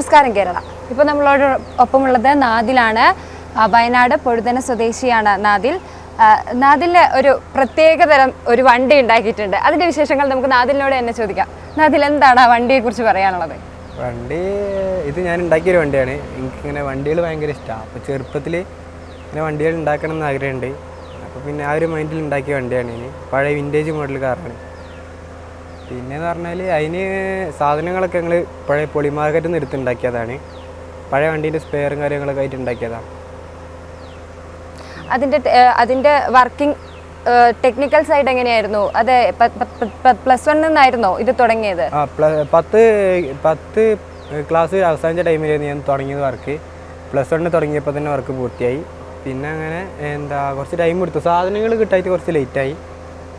നമസ്കാരം കേരള. ഇപ്പോൾ നമ്മളോട് ഒപ്പമുള്ളത് നാദിലാണ്. വയനാട് പൊഴുതന സ്വദേശിയാണ് നാദിൽ. നാദിലിന് ഒരു പ്രത്യേക തരം ഒരു വണ്ടി ഉണ്ടാക്കിയിട്ടുണ്ട്. അതിന്റെ വിശേഷങ്ങൾ നമുക്ക് നാദിലിനോട് തന്നെ ചോദിക്കാം. നാദിൽ എന്താണ് ആ വണ്ടിയെക്കുറിച്ച് പറയാനുള്ളത്? വണ്ടി ഇത് ഞാൻ ഉണ്ടാക്കിയൊരു വണ്ടിയാണ്. എനിക്കിങ്ങനെ വണ്ടികൾ ഭയങ്കര ഇഷ്ടമാണ് അപ്പോൾ ചെറുപ്പത്തിൽ ഇങ്ങനെ വണ്ടികൾ ഉണ്ടാക്കണം എന്ന് ആഗ്രഹമുണ്ട്. അപ്പോൾ പിന്നെ ആ ഒരു മൈൻഡിൽ ഉണ്ടാക്കിയ വണ്ടിയാണ് ഇനി പഴയ വിന്റേജ് മോഡൽ കാറാണ് പിന്നെ എന്ന് പറഞ്ഞാൽ അതിന് സാധനങ്ങളൊക്കെ ഞങ്ങൾ പഴയ പൊളി മാർക്കറ്റിൽ നിന്ന് എടുത്തുണ്ടാക്കിയതാണ്. പഴയ വണ്ടീന്റെ സ്പെയറും കാര്യങ്ങളൊക്കെ ആയിട്ട് ഉണ്ടാക്കിയതാണ് അതിന്റെ അതിന്റെ വർക്കിംഗ് ടെക്നിക്കൽ സൈഡ് എങ്ങനെയായിരുന്നു? അത് പ്ലസ് വൺ നിന്നായിരുന്നോ ഇത് തുടങ്ങിയത്? ആ പത്ത് പത്ത് ക്ലാസ് അവസാനിച്ച ടൈമിലായിരുന്നു ഞാൻ തുടങ്ങിയത് വർക്ക് പ്ലസ് വണ്ണിന് തുടങ്ങിയപ്പോൾ തന്നെ വർക്ക് പൂർത്തിയായി. പിന്നെ അങ്ങനെ എന്താ കുറച്ച് ടൈം എടുത്തു. സാധനങ്ങൾ കിട്ടായിട്ട് കുറച്ച് ലേറ്റായി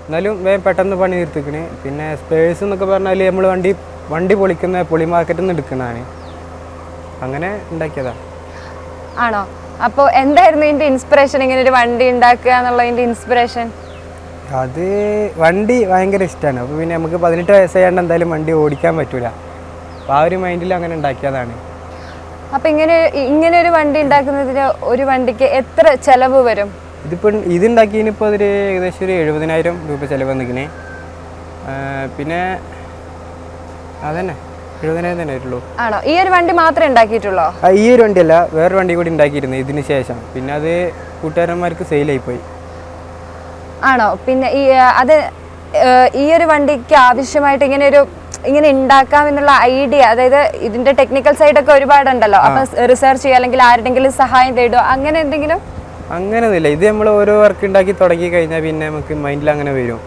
എന്നാലും വേഗം പെട്ടെന്ന് പണി തീർത്തിക്കണ്. പിന്നെ സ്പേഴ്സ് എന്നൊക്കെ പറഞ്ഞാൽ നമ്മൾ വണ്ടി വണ്ടി പൊളിക്കുന്ന പൊളി മാർക്കറ്റിൽ നിന്ന് എടുക്കുന്നതാണ് അങ്ങനെ ഉണ്ടാക്കിയതാ. ആണോ? അപ്പോൾ എന്തായിരുന്നു ഇതിന്റെ ഇൻസ്പിറേഷൻ ഇങ്ങനെ ഒരു വണ്ടി ഉണ്ടാക്കുക എന്നുള്ളതിന്റെ ഇൻസ്പിറേഷൻ അത് വണ്ടി ഭയങ്കര ഇഷ്ടമാണ് അപ്പോൾ പിന്നെ നമുക്ക് പതിനെട്ട് വയസ്സായതുകൊണ്ട് എന്തായാലും വണ്ടി ഓടിക്കാൻ പറ്റൂല. അപ്പോൾ ആ ഒരു മൈൻഡിൽ അങ്ങനെ ഉണ്ടാക്കിയതാണ്. അപ്പോൾ ഇങ്ങനെ ഇങ്ങനെ ഒരു വണ്ടി ഉണ്ടാക്കുന്നതിന് ഒരു വണ്ടിക്ക് എത്ര ചിലവ് വരും? ഇതിപ്പോൾ ഇതുണ്ടാക്കിയതിനിപ്പോൾ അതൊരു ഏകദേശം ഒരു എഴുപതിനായിരം രൂപ ചിലവ് വന്നിരിക്കണേ. പിന്നെ അതന്നെ എഴുപതിനായിരം തന്നെ ആയിട്ടുള്ളൂ. ആണോ? ഈ ഒരു വണ്ടി മാത്രമേ ഉണ്ടാക്കിയിട്ടുള്ളോ? ഈ ഒരു വണ്ടിയല്ല വേറൊരു വണ്ടി കൂടി ഉണ്ടാക്കിയിരുന്നു ഇതിന് ശേഷം. പിന്നെ അത് കൂട്ടുകാരന്മാർക്ക് സെയിലായിപ്പോയി. ആണോ? പിന്നെ ഈ അത് ഈ ഒരു വണ്ടിക്ക് ആവശ്യമായിട്ട് ഇങ്ങനെ ഒരു ഇങ്ങനെ ഉണ്ടാക്കാം എന്നുള്ള ഐഡിയ അതായത് ഇതിന്റെ ടെക്നിക്കൽ സൈഡ് ഒക്കെ ഒരുപാടുണ്ടല്ലോ. അപ്പൊ റിസർച്ച് ചെയ്യുക അല്ലെങ്കിൽ ആരുടെങ്കിലും സഹായം തേടുക അങ്ങനെ എന്തെങ്കിലും അങ്ങനെയൊന്നുമില്ല. ഇത് നമ്മൾ ഓരോ വർക്ക് ഉണ്ടാക്കി തുടങ്ങി കഴിഞ്ഞാൽ പിന്നെ നമുക്ക് മൈൻഡിൽ അങ്ങനെ വരും.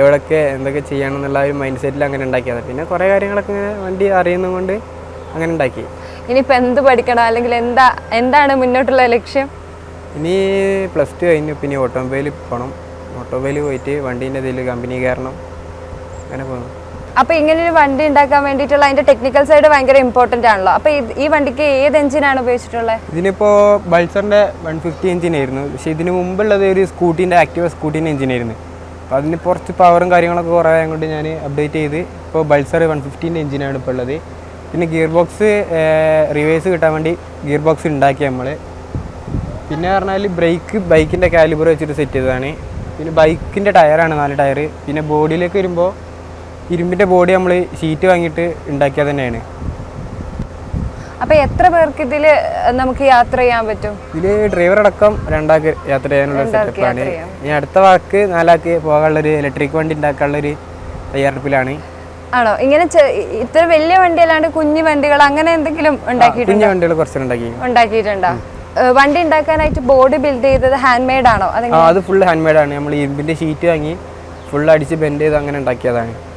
എവിടെയൊക്കെ എന്തൊക്കെ ചെയ്യണം എന്നുള്ള ഒരു മൈൻഡ് സെറ്റിൽ അങ്ങനെ ഉണ്ടാക്കിയത്. പിന്നെ കുറേ കാര്യങ്ങളൊക്കെ ഇങ്ങനെ വണ്ടി അറിയുന്നതുകൊണ്ട് അങ്ങനെ ഉണ്ടാക്കി. ഇനിയിപ്പോൾ എന്ത് പഠിക്കണം? അല്ലെങ്കിൽ എന്താ എന്താണ് മുന്നോട്ടുള്ള ലക്ഷ്യം? ഇനി പ്ലസ് ടു കഴിഞ്ഞു. പിന്നെ ഓട്ടോമൊബൈലിൽ പോകണം ഓട്ടോമൊബൈലിൽ പോയിട്ട് വണ്ടീന്റെ ഇതിൽ കമ്പനി കയറണം. അങ്ങനെ പോകുന്നു അപ്പൊ ഇങ്ങനെ ഒരു വണ്ടി ഉണ്ടാക്കാൻ വേണ്ടിയിട്ടുള്ള അതിന്റെ ടെക്നിക്കൽ സൈഡ് ഭയങ്കര ഇമ്പോർട്ടന്റ് ആണല്ലോ. അപ്പൊ ഈ വണ്ടിക്ക് ഏത് എഞ്ചിനാണ് ഉപയോഗിച്ചിട്ടുള്ളത് ഇതിനിപ്പോ ബൾസറിന്റെ വൺ ഫിഫ്റ്റി എഞ്ചിൻ ആയിരുന്നു. പക്ഷേ ഇതിന് മുമ്പുള്ളത് ഒരു സ്കൂട്ടീന്റെ സ്കൂട്ടിന്റെ എഞ്ചിൻ ആയിരുന്നു. അപ്പോൾ അതിന് കുറച്ച് പവറും കാര്യങ്ങളൊക്കെ കുറവായ കൊണ്ട് ഞാൻ അപ്ഡേറ്റ് ചെയ്ത് ഇപ്പോൾ ബൾസർ വൺ ഫിഫ്റ്റീന്റെ എഞ്ചിനാണ് ഇപ്പോൾ ഉള്ളത്. പിന്നെ ഗിയർ ബോക്സ് റിവേഴ്സ് കിട്ടാൻ വേണ്ടി ഗിയർ ബോക്സ് ഉണ്ടാക്കി നമ്മൾ പിന്നെ പറഞ്ഞാൽ ബ്രേക്ക് ബൈക്കിന്റെ കാലിബർ വെച്ചിട്ട് സെറ്റ് ചെയ്തതാണ്. പിന്നെ ബൈക്കിന്റെ ടയറാണ് നാല് ടയർ പിന്നെ ബോഡിയിലേക്ക് വരുമ്പോൾ ഇരുമ്പിന്റെ ബോഡി നമ്മൾ ഷീറ്റ് വാങ്ങിയിട്ട് ഉണ്ടാക്കിയത് തന്നെയാണ്. അപ്പൊ എത്ര പേർക്ക് ഇതിൽ നമുക്ക് യാത്ര ചെയ്യാൻ പറ്റും? ഇതിൽ ഡ്രൈവർ അടക്കം രണ്ടാൾക്ക് യാത്ര ചെയ്യാനുള്ള സെറ്റപ്പാണ് ഇനി അടുത്ത വാക്ക് നാലാൾക്ക് പോകാനുള്ളൊരു ഇലക്ട്രിക് വണ്ടി ഉണ്ടാക്കാനുള്ള ഒരു തയ്യാറെടുപ്പിലാണ്. ആണോ? ഇങ്ങനെ ഇത്ര വലിയ വണ്ടി അല്ലാണ്ട് കുഞ്ഞു വണ്ടികൾ അങ്ങനെ എന്തെങ്കിലും ഉണ്ടാക്കിയിട്ടുണ്ടോ? കുഞ്ഞു വണ്ടികൾ കുറച്ച് ഉണ്ടാക്കി. ഉണ്ടാക്കിയിട്ടുണ്ടോ? വണ്ടി ഉണ്ടാക്കാനായിട്ട് ബോർഡ് ബിൽഡ് ചെയ്തത് ഹാൻഡ് മെയ്ഡ് ആണോ അത് ഫുൾ ഹാൻഡ് മെയ്ഡ് ആണ്. നമ്മൾ ഇരുമ്പിന്റെ ഷീറ്റ് വാങ്ങി ഫുൾ അടിച്ച് ബെൻഡ് ചെയ്ത് അങ്ങനെ ഉണ്ടാക്കിയതാണ്.